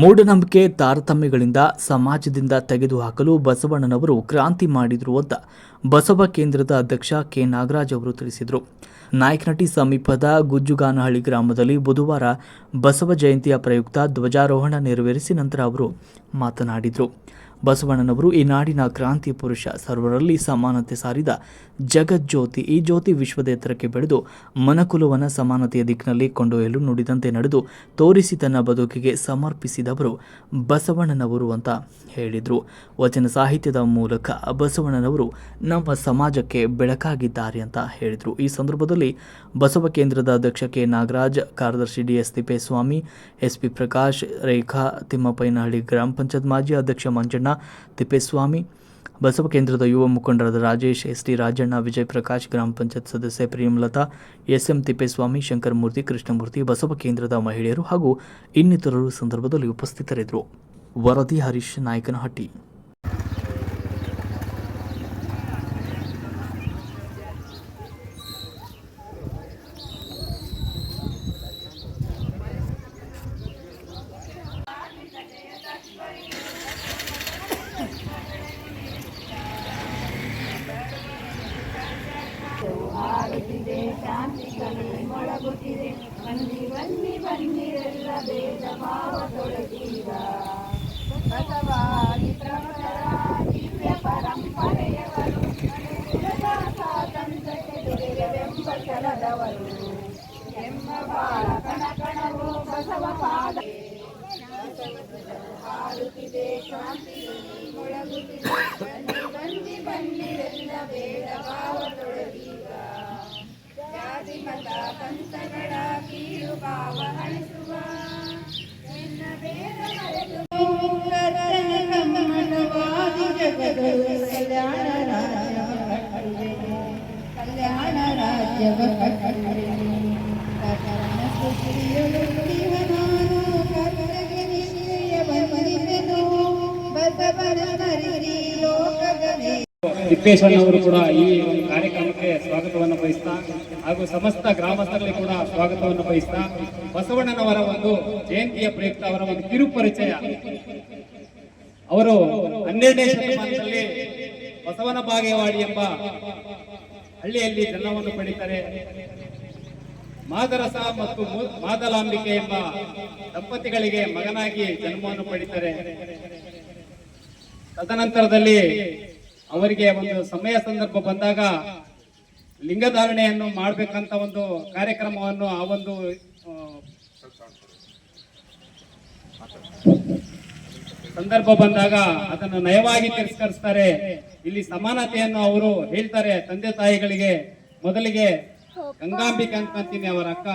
ಮೂಢನಂಬಿಕೆ ತಾರತಮ್ಯಗಳಿಂದ ಸಮಾಜದಿಂದ ತೆಗೆದುಹಾಕಲು ಬಸವಣ್ಣನವರು ಕ್ರಾಂತಿ ಮಾಡಿದರು ಅಂತ ಬಸವ ಕೇಂದ್ರದ ಅಧ್ಯಕ್ಷ ಕೆ. ನಾಗರಾಜ್ ಅವರು ತಿಳಿಸಿದರು. ನಾಯಕನಟಿ ಸಮೀಪದ ಗುಜ್ಜುಗಾನಹಳ್ಳಿ ಗ್ರಾಮದಲ್ಲಿ ಬುಧವಾರ ಬಸವ ಜಯಂತಿಯ ಪ್ರಯುಕ್ತ ಧ್ವಜಾರೋಹಣ ನೆರವೇರಿಸಿ ನಂತರ ಅವರು ಮಾತನಾಡಿದರು. ಬಸವಣ್ಣನವರು ಈ ನಾಡಿನ ಕ್ರಾಂತಿ ಪುರುಷ ಸರ್ವರಲ್ಲಿ ಸಮಾನತೆ ಸಾರಿದ ಜಗಜ್ಯೋತಿ, ಈ ಜ್ಯೋತಿ ವಿಶ್ವದ ಎತ್ತರಕ್ಕೆ ಬೆಳೆದು ಮನಕುಲವನ ಸಮಾನತೆಯ ದಿಕ್ಕಿನಲ್ಲಿ ಕೊಂಡೊಯ್ಯಲು ನುಡಿದಂತೆ ನಡೆದು ತೋರಿಸಿ ತನ್ನ ಬದುಕಿಗೆ ಸಮರ್ಪಿಸಿದವರು ಬಸವಣ್ಣನವರು ಅಂತ ಹೇಳಿದರು. ವಚನ ಸಾಹಿತ್ಯದ ಮೂಲಕ ಬಸವಣ್ಣನವರು ನಮ್ಮ ಸಮಾಜಕ್ಕೆ ಬೆಳಕಾಗಿದ್ದಾರೆ ಅಂತ ಹೇಳಿದರು. ಈ ಸಂದರ್ಭದಲ್ಲಿ ಬಸವ ಕೇಂದ್ರದ ಅಧ್ಯಕ್ಷ ಕೆ. ನಾಗರಾಜ್, ಕಾರ್ಯದರ್ಶಿ D. S. Thippeswamy, S. P. Prakash, Rekha Thimmappayyanahalli ಗ್ರಾಮ ಪಂಚಾಯತ್ ಮಾಜಿ ಅಧ್ಯಕ್ಷ ಮಂಜಣ್ಣ ತಿಪ್ಪೇಸ್ವಾಮಿ, ಬಸವ ಕೇಂದ್ರದ ಯುವ ಮುಖಂಡರಾದ ರಾಜೇಶ್ ಎಸ್ ಟಿ ರಾಜಣ್ಣ ವಿಜಯ್ ಪ್ರಕಾಶ್ ಗ್ರಾಮ ಪಂಚಾಯತ್ ಸದಸ್ಯೆ ಪ್ರೇಮಲತಾ ಎಸ್ ಎಂ ತಿಪ್ಪೇಸ್ವಾಮಿ, ಶಂಕರಮೂರ್ತಿ, ಕೃಷ್ಣಮೂರ್ತಿ, ಬಸವ ಕೇಂದ್ರದ ಮಹಿಳೆಯರು ಹಾಗೂ ಇನ್ನಿತರರು ಸಂದರ್ಭದಲ್ಲಿ ಉಪಸ್ಥಿತರಿದ್ದರು. ವರದಿ ಹರೀಶ್ ನಾಯಕನಹಟ್ಟಿ. ಬಸವಾದಿ ಪ್ರಮುಖರ ದಿವ್ಯ ಪರಂಪರೆಯವರು ಸ್ವಾತಂತ್ರ್ಯಕ್ಕೆ ದುಡಿದವೆಂಬ ಛಲದವರು ಎಂಬ ಬಾಳ ಕಣಕಣವು ಬಸವ ಪಾದ ಹಾರುತ್ತಿದೆ ಶಾಂತಿ ಮೊಳಗುತ್ತಿದೆ ಬನ್ನಿ ಬನ್ನಿ ಬನ್ನಿರೆಲ್ಲ ಭೇದ ಮತ ಪಂಥಗಳ ಕೀಳು ಭಾವ ಹಣಿಸುವ ನಿನ್ನ ಬೇಡ ಮರೆತು ಕಮ್ಮಟವಾದಿ ಜಗಗಳು ಕಲ್ಯಾಣ ರಾಜ್ಯವ ಕಟ್ಟಿದೆ ಕಲ್ಯಾಣ ರಾಜ್ಯವ ಕಟ್ಟಿದೆ ಕರ್ಣ ಸುಪ್ರಿಯಳು ಜೀವನಾನು ಕರ್ತಗೆ ನಿಶ್ಚಯ ಬಂದಿವೆನು ಬಸವನ ಮರಿರಿ ಲೋಕಗಲೇ ತಿಪ್ಪೇಶ್ವರನವರು ಕೂಡ ಈ ಕಾರ್ಯಕ್ರಮಕ್ಕೆ ಸ್ವಾಗತವನ್ನು ಬಯಸ್ತಾ ಹಾಗೂ ಸಮಸ್ತ ಗ್ರಾಮಸ್ಥರಲ್ಲಿ ಕೂಡ ಸ್ವಾಗತವನ್ನು ಬಯಸ್ತಾ ಬಸವಣ್ಣನವರ ಒಂದು ಜಯಂತಿಯ ಪ್ರಯುಕ್ತ ಅವರ ಒಂದು ಕಿರುಪರಿಚಯ. ಅವರು ಹನ್ನೆರಡನೇ ಶತಮಾನದಲ್ಲಿ ಬಸವನ ಬಾಗೇವಾಡಿ ಎಂಬ ಹಳ್ಳಿಯಲ್ಲಿ ಜನ್ಮವನ್ನು ಪಡೀತಾರೆ. ಮಾದರಸ ಮತ್ತು ಮಾದಲಾಂಬಿಕೆ ಎಂಬ ದಂಪತಿಗಳಿಗೆ ಮಗನಾಗಿ ಜನ್ಮವನ್ನು ಪಡೀತಾರೆ. ತದನಂತರದಲ್ಲಿ ಅವರಿಗೆ ಒಂದು ಸಮಯ ಸಂದರ್ಭ ಬಂದಾಗ ಲಿಂಗಧಾರಣೆಯನ್ನು ಮಾಡಬೇಕಂತ ಒಂದು ಕಾರ್ಯಕ್ರಮವನ್ನು ಆ ಒಂದು ಸಂದರ್ಭ ಬಂದಾಗ ಅದನ್ನು ನಯವಾಗಿ ತಿರಸ್ಕರಿಸ್ತಾರೆ. ಇಲ್ಲಿ ಸಮಾನತೆಯನ್ನು ಅವರು ಹೇಳ್ತಾರೆ ತಂದೆ ತಾಯಿಗಳಿಗೆ. ಮೊದಲಿಗೆ ಗಂಗಾಂಬಿಕೆ ಅಂತೀನಿ ಅವರ ಅಕ್ಕ.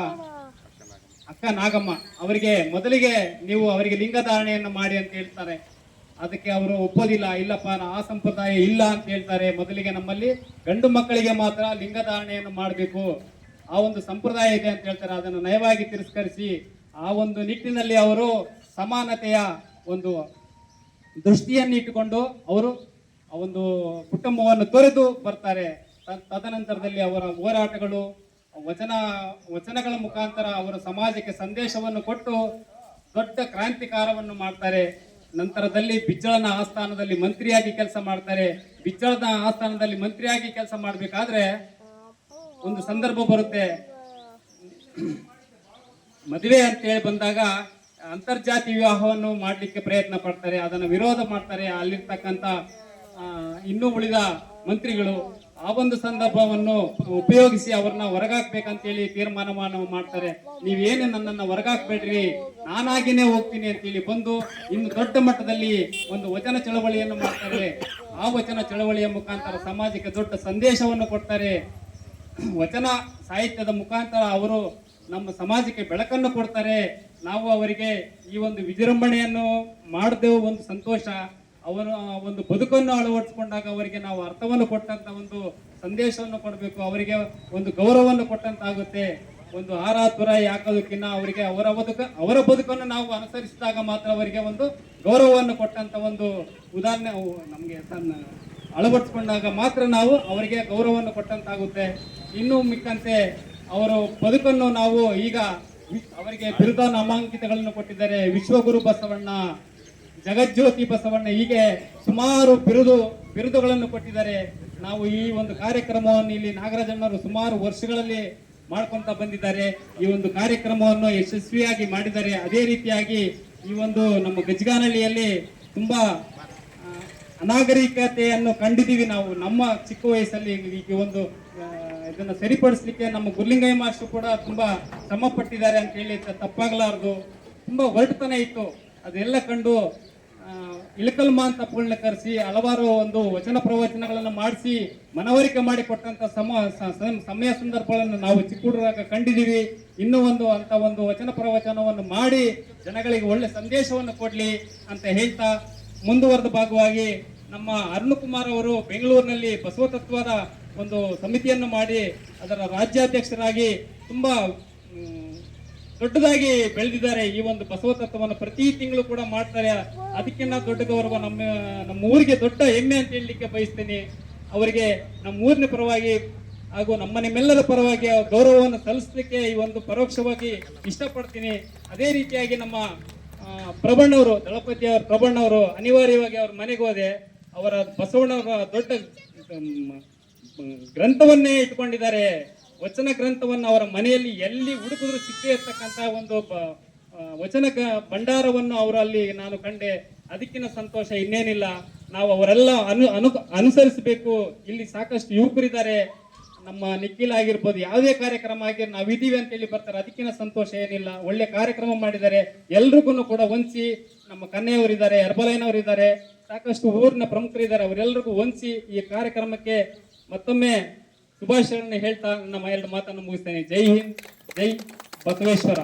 ಅಕ್ಕ ನಾಗಮ್ಮ ಅವರಿಗೆ ಮೊದಲಿಗೆ ನೀವು ಅವರಿಗೆ ಲಿಂಗಧಾರಣೆಯನ್ನು ಮಾಡಿ ಅಂತ ಹೇಳ್ತಾರೆ. ಅದಕ್ಕೆ ಅವರು ಒಪ್ಪೋದಿಲ್ಲ, ಇಲ್ಲಪ್ಪ ಆ ಸಂಪ್ರದಾಯ ಇಲ್ಲ ಅಂತ ಹೇಳ್ತಾರೆ. ಮೊದಲಿಗೆ ನಮ್ಮಲ್ಲಿ ಗಂಡು ಮಕ್ಕಳಿಗೆ ಮಾತ್ರ ಲಿಂಗಧಾರಣೆಯನ್ನು ಮಾಡಬೇಕು. ಆ ಒಂದು ಸಂಪ್ರದಾಯ ಇದೆ ಅಂತ ಹೇಳ್ತಾರೆ. ಅದನ್ನು ನಯವಾಗಿ ತಿರಸ್ಕರಿಸಿ ಆ ಒಂದು ನಿಟ್ಟಿನಲ್ಲಿ ಅವರು ಸಮಾನತೆಯ ಒಂದು ದೃಷ್ಟಿಯನ್ನು ಇಟ್ಟುಕೊಂಡು ಅವರು ಆ ಒಂದು ಕುಟುಂಬವನ್ನು ತೊರೆದು ಬರ್ತಾರೆ. ತದನಂತರದಲ್ಲಿ ಅವರ ಹೋರಾಟಗಳು, ವಚನ, ವಚನಗಳ ಮುಖಾಂತರ ಅವರ ಸಮಾಜಕ್ಕೆ ಸಂದೇಶವನ್ನು ಕೊಟ್ಟು ದೊಡ್ಡ ಕ್ರಾಂತಿಕಾರವನ್ನು ಮಾಡ್ತಾರೆ. ನಂತರದಲ್ಲಿ ಬಿಜ್ಜಳನ ಆಸ್ಥಾನದಲ್ಲಿ ಮಂತ್ರಿಯಾಗಿ ಕೆಲಸ ಮಾಡ್ತಾರೆ. ಬಿಜ್ಜಳನ ಆಸ್ಥಾನದಲ್ಲಿ ಮಂತ್ರಿಯಾಗಿ ಕೆಲಸ ಮಾಡಬೇಕಾದ್ರೆ ಒಂದು ಸಂದರ್ಭ ಬರುತ್ತೆ. ಮದುವೆ ಅಂತೇಳಿ ಬಂದಾಗ ಅಂತರ್ಜಾತಿ ವಿವಾಹವನ್ನು ಮಾಡಲಿಕ್ಕೆ ಪ್ರಯತ್ನ ಪಡ್ತಾರೆ. ಅದನ್ನು ವಿರೋಧ ಮಾಡ್ತಾರೆ. ಅಲ್ಲಿರ್ತಕ್ಕಂಥ ಇನ್ನೂ ಉಳಿದ ಮಂತ್ರಿಗಳು. ಆ ಒಂದು ಸಂದರ್ಭವನ್ನು ಉಪಯೋಗಿಸಿ ಅವ್ರನ್ನ ಹೊರಗಾಕ್ಬೇಕಂತೇಳಿ ತೀರ್ಮಾನವನ್ನು ಮಾಡ್ತಾರೆ. ನೀವೇನು ನನ್ನನ್ನು ಹೊರಗಾಕ್ಬೇಡ್ರಿ, ನಾನಾಗಿನೇ ಹೋಗ್ತೀನಿ ಅಂತೇಳಿ ಬಂದು ಇನ್ನು ದೊಡ್ಡ ಮಟ್ಟದಲ್ಲಿ ಒಂದು ವಚನ ಚಳವಳಿಯನ್ನು ಮಾಡ್ತಾರೆ. ಆ ವಚನ ಚಳವಳಿಯ ಮುಖಾಂತರ ಸಮಾಜಕ್ಕೆ ದೊಡ್ಡ ಸಂದೇಶವನ್ನು ಕೊಡ್ತಾರೆ. ವಚನ ಸಾಹಿತ್ಯದ ಮುಖಾಂತರ ಅವರು ನಮ್ಮ ಸಮಾಜಕ್ಕೆ ಬೆಳಕನ್ನು ಕೊಡ್ತಾರೆ. ನಾವು ಅವರಿಗೆ ಈ ಒಂದು ವಿಜೃಂಭಣೆಯನ್ನು ಮಾಡಿದೆವು ಒಂದು ಸಂತೋಷ. ಅವರ ಒಂದು ಬದುಕನ್ನು ಅಳವಡಿಸಿಕೊಂಡಾಗ ಅವರಿಗೆ ನಾವು ಅರ್ಥವನ್ನು ಕೊಟ್ಟಂತ ಒಂದು ಸಂದೇಶವನ್ನು ಕೊಡಬೇಕು. ಅವರಿಗೆ ಒಂದು ಗೌರವವನ್ನು ಕೊಟ್ಟಂತಾಗುತ್ತೆ. ಒಂದು ಹಾರ ಯಾಕೋದಕ್ಕಿನ್ನ ಅವರಿಗೆ ಅವರ ಬದುಕ, ಅವರ ಬದುಕನ್ನು ನಾವು ಅನುಸರಿಸಿದಾಗ ಮಾತ್ರ ಅವರಿಗೆ ಒಂದು ಗೌರವವನ್ನು ಕೊಟ್ಟಂತ ಒಂದು ಉದಾಹರಣೆ ನಮಗೆ ಅಳವಡಿಸ್ಕೊಂಡಾಗ ಮಾತ್ರ ನಾವು ಅವರಿಗೆ ಗೌರವವನ್ನು ಕೊಟ್ಟಂತಾಗುತ್ತೆ. ಇನ್ನೂ ಮಿಕ್ಕಂತೆ ಅವರು ಬದುಕನ್ನು ನಾವು ಈಗ ಅವರಿಗೆ ಬಿರುದ ನಾಮಾಂಕಿತಗಳನ್ನು ಕೊಟ್ಟಿದ್ದಾರೆ. ವಿಶ್ವಗುರು ಬಸವಣ್ಣ ಜಗಜ್ಯೋತಿ ಬಸವಣ್ಣ ಹೀಗೆ ಸುಮಾರು ಬಿರುದು, ಬಿರುದುಗಳನ್ನು ಕೊಟ್ಟಿದ್ದಾರೆ. ನಾವು ಈ ಒಂದು ಕಾರ್ಯಕ್ರಮವನ್ನು ಇಲ್ಲಿ ನಾಗರಾಜಣ್ಣವರು ಸುಮಾರು ವರ್ಷಗಳಲ್ಲಿ ಮಾಡ್ಕೊಂತ ಬಂದಿದ್ದಾರೆ. ಈ ಒಂದು ಕಾರ್ಯಕ್ರಮವನ್ನು ಯಶಸ್ವಿಯಾಗಿ ಮಾಡಿದ್ದಾರೆ. ಅದೇ ರೀತಿಯಾಗಿ ಈ ಒಂದು ನಮ್ಮ ಗಜಗಾನಹಳ್ಳಿಯಲ್ಲಿ ತುಂಬಾ ಅನಾಗರಿಕತೆಯನ್ನು ಕಂಡಿದ್ದೀವಿ ನಾವು. ನಮ್ಮ ಚಿಕ್ಕ ವಯಸ್ಸಲ್ಲಿ ಈಗ ಒಂದು ಇದನ್ನು ಸರಿಪಡಿಸ್ಲಿಕ್ಕೆ ನಮ್ಮ ಗುರ್ಲಿಂಗಯ್ಯ ಮಾಸ್ಟರ್ ಕೂಡ ತುಂಬಾ ಶ್ರಮ ಪಟ್ಟಿದ್ದಾರೆ ಅಂತ ಹೇಳಿ ತಪ್ಪಾಗಲಾರದು. ತುಂಬಾ ಒರಟುತನ ಇತ್ತು. ಅದೆಲ್ಲ ಕಂಡು ಇಳಕಲ್ ಮಾನ್ ತಪ್ಪುಗಳನ್ನ ಕರೆಸಿ ಹಲವಾರು ಒಂದು ವಚನ ಪ್ರವಚನಗಳನ್ನು ಮಾಡಿಸಿ ಮನವರಿಕೆ ಸ- ಸ- ಸಮಯ ಸಂದರ್ಭಗಳನ್ನು ನಾವು ಚಿಕ್ಕ ಹುಡುಗರಾಗ ಕಂಡಿದ್ದೀವಿ. ಇನ್ನೂ ಒಂದು ಅಂತ ಒಂದು ವಚನ ಪ್ರವಚನವನ್ನು ಮಾಡಿ ಜನಗಳಿಗೆ ಒಳ್ಳೆ ಸಂದೇಶವನ್ನು ಕೊಡ್ಲಿ ಅಂತ ಹೇಳ್ತಾ ಮುಂದುವರೆದ ಭಾಗವಾಗಿ ನಮ್ಮ ಅರುಣ್ ಕುಮಾರ್ ಅವರು ಬೆಂಗಳೂರಿನಲ್ಲಿ ಬಸವ ತತ್ವದ ಒಂದು ಸಮಿತಿಯನ್ನು ಮಾಡಿ ಅದರ ರಾಜ್ಯಾಧ್ಯಕ್ಷರಾಗಿ ತುಂಬಾ ದೊಡ್ಡದಾಗಿ ಬೆಳೆದಿದ್ದಾರೆ ಈ ಒಂದು ಬಸವ ತತ್ವವನ್ನು ಪ್ರತಿ ತಿಂಗಳು ಕೂಡ ಮಾಡ್ತಾರೆ. ಅದಕ್ಕಿಂತ ದೊಡ್ಡ ಗೌರವ. ನಮ್ಮ ನಮ್ಮ ಊರಿಗೆ ದೊಡ್ಡ ಹೆಮ್ಮೆ ಅಂತ ಹೇಳಲಿಕ್ಕೆ ಬಯಸ್ತೀನಿ. ಅವರಿಗೆ ನಮ್ಮ ಊರಿನ ಪರವಾಗಿ ಹಾಗೂ ನಮ್ಮ ನಿಮ್ಮೆಲ್ಲರ ಪರವಾಗಿ ಗೌರವವನ್ನು ಸಲ್ಲಿಸಲಿಕ್ಕೆ ಈ ಒಂದು ಪರೋಕ್ಷವಾಗಿ ಇಷ್ಟಪಡ್ತೀನಿ. ಅದೇ ರೀತಿಯಾಗಿ ನಮ್ಮ ಪ್ರಬಣ್ಣವರು ದಳಪತಿ ಅವರು ಪ್ರಬಣ್ಣವರು ಅನಿವಾರ್ಯವಾಗಿ ಅವ್ರ ಮನೆಗೆ ಹೋದೆ. ಅವರ ಬಸವಣ್ಣವರ ದೊಡ್ಡ ಗ್ರಂಥವನ್ನೇ ಇಟ್ಕೊಂಡಿದ್ದಾರೆ ವಚನ ಗ್ರಂಥವನ್ನು ಅವರ ಮನೆಯಲ್ಲಿ ಎಲ್ಲಿ ಹುಡುಕಿದ್ರು ಸಿಕ್ಕೇ ಇರ್ತಕ್ಕಂಥ ಒಂದು ವಚನ ಭಂಡಾರವನ್ನು ಅವರಲ್ಲಿ ನಾನು ಕಂಡೆ. ಅದಕ್ಕಿನ ಸಂತೋಷ ಇನ್ನೇನಿಲ್ಲ. ನಾವು ಅವರೆಲ್ಲ ಅನು ಅನು ಅನುಸರಿಸಬೇಕು. ಇಲ್ಲಿ ಸಾಕಷ್ಟು ಯುವಕರಿದ್ದಾರೆ. ನಮ್ಮ ನಿಖಿಲ್ ಆಗಿರ್ಬೋದು, ಯಾವುದೇ ಕಾರ್ಯಕ್ರಮ ಆಗಿರ್ ನಾವು ಇದೀವಿ ಅಂತ ಹೇಳಿ ಬರ್ತಾರೆ. ಅದಕ್ಕಿನ ಸಂತೋಷ ಏನಿಲ್ಲ. ಒಳ್ಳೆ ಕಾರ್ಯಕ್ರಮ ಮಾಡಿದ್ದಾರೆ. ಎಲ್ರಿಗೂ ಕೂಡ ಹೊಂದಿಸಿ ನಮ್ಮ ಕನ್ನೆಯವರಿದ್ದಾರೆ ಇದ್ದಾರೆ ಸಾಕಷ್ಟು ಊರಿನ ಪ್ರಮುಖರಿದ್ದಾರೆ. ಅವರೆಲ್ಲರಿಗೂ ಹೊಂದಿಸಿ ಈ ಕಾರ್ಯಕ್ರಮಕ್ಕೆ ಮತ್ತೊಮ್ಮೆ ಶುಭಾಶಯಗಳನ್ನ ಹೇಳ್ತಾ ನಮ್ಮ ಎರಡು ಮಾತನ್ನು ಮುಗಿಸ್ತೇನೆ. ಜೈ ಹಿಂದ್ ಜೈ ಬಸವೇಶ್ವರ.